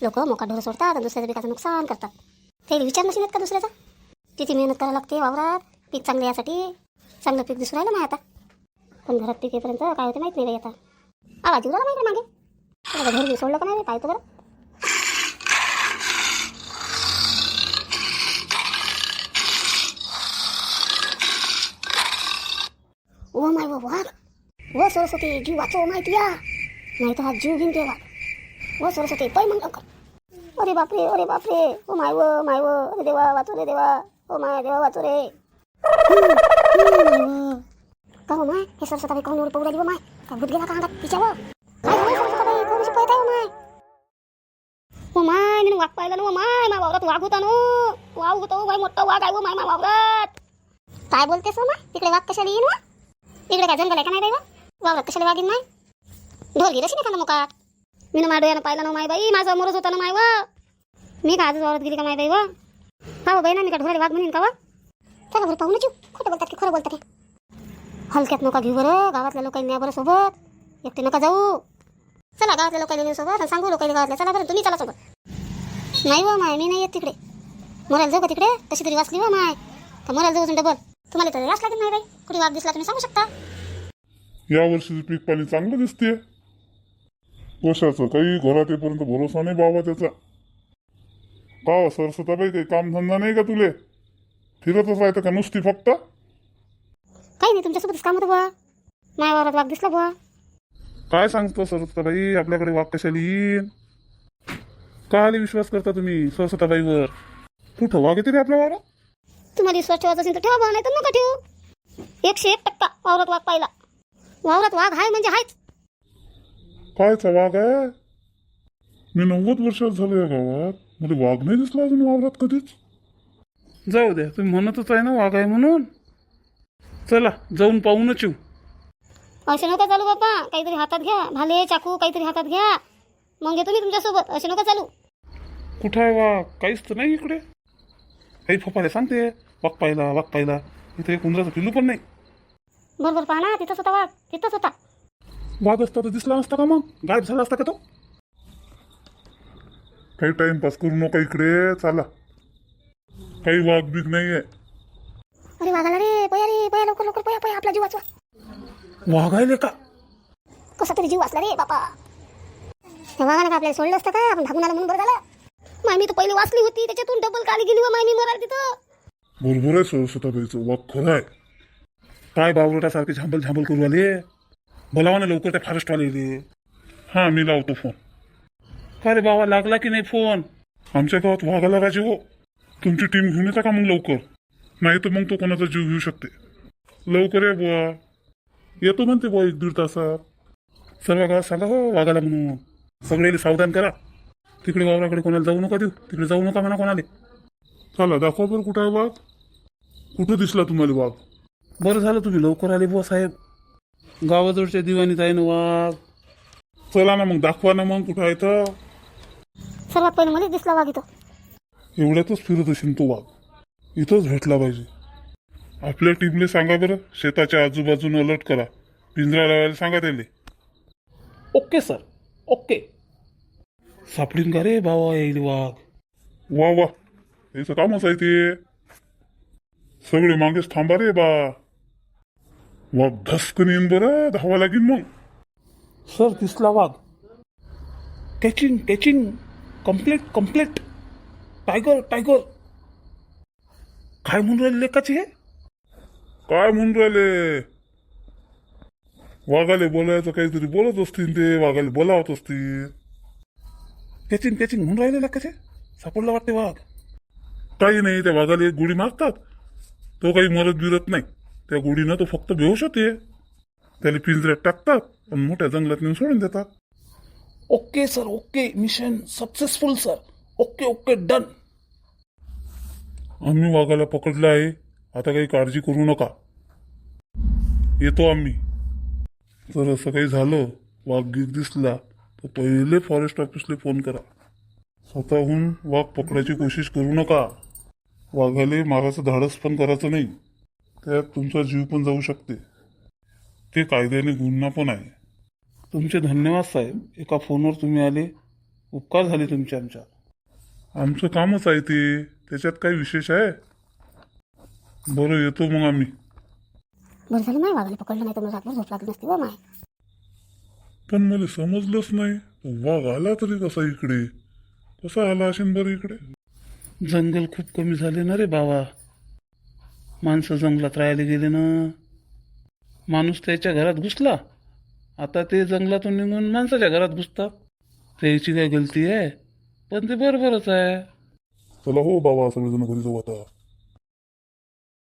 लोक मोका ढोर सोडतात आणि दुसऱ्याच्या पिकाचं नुकसान करतात. ते विचार नसेल का दुसऱ्याचा? किती मेहनत करायला लागते वावरात? पीक चांगलं यासाठी? चांगलं पीक दिसून राहिलं नाही आता. पण घरात पीक येईपर्यंत काय होते माहीत नाही आता. आवाज येऊ राहिला माहिती मागे. आता घर बी सोडलं का नाही? काय तर बरं. ओ माय व वाघ व सरस्वती जीव वाचो माहिती या. नाही तर हा जीव घेऊन ते वाघ व सरस्वती पै मग लवकर. अरे बापरे अरे बापरे. ओ माय व माय व. अरे देवा वाचो रे देवा. ओ माय देवा वाचो रे. हम्म, हम्म. का हो माय? हे सरस्वता काहून एवढं पवराली व माय? का भूत गेला का अंगात तिच्यावर काय झालं सरस्वताबाई कशी पळत आहे हो माय? ओ माय मी वाघ पाहिला ना ओ माय मा वावरात वाघ होता नो. वाघ होता माय मोठा वाघ आहे ओ माय मा वावरात. काय बोलतेस हो माय? तिकडे वाघ कशाला येईन वा? इकडे काय जंगल आहे का नाही बाई वा? वावरात कशाला वागीन नाही ढोल गिरशी नाही खाना मुकाट मी ना माडोयानं पाहिलं ना माय बाई माझा मोरच होता ना माय वा. मी का आजच वावरत गेली का माहिती बाई वा का बाई ना मी का ढोराला वाघ म्हणेन का वा चला बरं पाहू ना खोटं बोलतात की खरं बोलतात हलक्यात नका घेऊ बरं गावातल्या लोकांनी न्या बरं सोबत. एकटे नका जाऊ. चला गावातल्या लोकांनी नेऊ सोबत आणि सांगू लोकांनी गावातल्या. चला बरं तुम्ही चला सोबत. नाही वा माय मी नाही येत तिकडे. मोरायला जाऊ का तिकडे? तशी तरी वाचली व माय. तर मोरायला जाऊ डबल. तुम्हाला तर वाच लागेल नाही बाई. कुठे वाघ दिसला तुम्ही सांगू शकता. या वर्षीचं पीक पाणी चांगलं दिसते कशाचं काही घरात येईपर्यंत भरोसा नाही बाबा त्याचा. का सरस्वताबाई काही कामधंदा नाही का तुले? फिरतच राहतं का नुसती फक्त? काही नाही तुमच्यासोबतच काम होतं बुवा. माझ्या वावरात वाघ दिसला बुवा. काय सांगतो सरस्वताबाई आपल्याकडे वाघ कशाला येईन का आले विश्वास करता तुम्ही सरस्वताबाईवर कुठं वाघ येते रे आपल्या वावरात? तुम्हाला विश्वास ठेवायचा असेल तर ठेवा बुवा नाही तर नका ठेवू. एकशे एक टक्का वावरात वाघ पाहिला. वावरात वाघ आहे म्हणजे आहेच. कायचा वाघ आहे? मी नव्वद वर्षात झालो या गावात. मला वाघ नाही दिसला अजून वावरात कधीच? जाऊ द्या तुम्ही म्हणतच आहे ना वाघ आहे म्हणून. चला जाऊन पाहूनच येऊ. असे नका चालू बाबा काहीतरी हातात घ्या. भाले चाकू काहीतरी हातात घ्या. मग येतो मी तुमच्यासोबत. असे नका चालू. कुठं आहे वाघ काहीच तर नाही इकडे. काही फपाले सांगते. वाघ पाहिला वाघ पाहिला. इथे एक उंदराचं पिल्लू पण नाही. बरोबर पहा ना तिथंच होता वाघ. तिथंच होता. वाघ असता तर दिसला नसता का मग? गायब झाला असता का तो? काही टाइमपास करू नका इकडे. चला. काही वाघ बीग नाहीये. अरे वाघाला रे पया रे पया लवकर लवकर पया पया आपला जीव वाचवा. वाघ आहे का? कसा तरी जीव वाचला रे बापा. त्या वाघानं का आपल्याला सोडलं असतं का? आपण भागून आलं म्हणून बरं झालं. माय मी तर पहिली वाचली होती त्याच्यातून डबल काली गेली व माय मी मराल तिथं बरोबर आहे सरस्वताबाईचं वाघ खरं आहे. काय बावरटासारखे झांबल झांबल करू आले? बोलावा ना लवकर त्या फॉरेस्टवाले हा मी लावतो फोन का रे बाबा लागला की नाही फोन? आमच्या गावात वाघाला राजे हो. तुमची टीम घेऊन येता का मग लवकर? नाही तर मग तो कोणाचा जीव घेऊ शकते. लवकर ये बुवा. येतो म्हणते बुवा एक दीड तासात. सर्व गावात सांगा हो वाघाला म्हणून. सगळे सावधान करा. तिकडे वावराकडे कोणाला जाऊ नका देऊ. तिकडे जाऊ नका म्हणा कोणाला. चला दाखवा बरं कुठं आहे वाघ. कुठं दिसला तुम्हाला वाघ? बरं झालं तुम्ही लवकर आले बुवा साहेब. गावाजवळच्या दिवाणीत आहे ना वाघ. चला ना मग दाखवा ना मग कुठं आहे तर. सर्वात पहिले मलाच दिसला वाघ इथं. एवढ्यातच फिरत असेल तो वाघ. इथंच भेटला पाहिजे. आपल्या टीमले सांगा बरं शेताच्या आजूबाजून अलर्ट करा. पिंजरा लावायला सांगा त्याले. Okay sir. ओके. सापडीन का रे बाबा येईल वाघ? वा वा. त्याचं कामच आहे ते. सगळे मागेच थांबा रे बा. वाघ धसकन येईन बरं धावा लागेल मग. सर दिसला वाघ. Catching catching complete complete tiger tiger काय म्हणून राहिले लेखाचे हे? काय म्हणून राहिले? वाघाले बोलायचं काहीतरी बोलत असतील ते वाघाले बोलावत असतील. कॅचिंग कॅचिंग म्हणून राहिले लेखाचे सापडला वाटते वाघ. काही नाही त्या वाघाला एक गोळी मारतात तो काही मरत बिरत नाही. त्या गोळीनं तो फक्त बेहोश होते. त्याला पिंजऱ्यात टाकतात आणि मोठ्या जंगलात नेऊन सोडून देतात. Okay sir okay mission successful sir. Okay okay done. आम्ही वाघाला पकडलं आहे. आता काही काळजी करू नका. येतो आम्ही. जर असं काही झालं वाघ गीत दिसला. तर पहिले फॉरेस्ट ऑफिसला फोन करा. स्वतःहून वाघ पकडायची कोशिश करू नका. वाघाले मारायचं धाडस पण करायचं नाही. त्यात तुमचा जीव पण जाऊ शकते. ते कायद्याने गुन्हा पण आहे. तुमचे धन्यवाद साहेब. एका फोनवर तुम्ही आले. उपकार झाले तुमचे आमच्या. आमचं कामच आहे ते. त्याच्यात काही विशेष आहे? बरं येतो मग आम्ही. बरं झालं नाही वाघाला पकडलं नाही तर मला रात्रभर झोप लागली नसती बा माय. पण मला समजलंच नाही. वाघ आला तरी कसा इकडे? कसा आला असेल बरं इकडे? जंगल खूप कमी झाले ना रे बाबा. माणसं जंगलात राहायला गेले ना. माणूस त्याच्या घरात घुसला. आता ते जंगलातून निघून माणसाच्या घरात घुसतात. त्याची काय गलती आहे पण ते बरोबरच आहे. चला हो बाबा सगळेजण घरी जाऊ आता.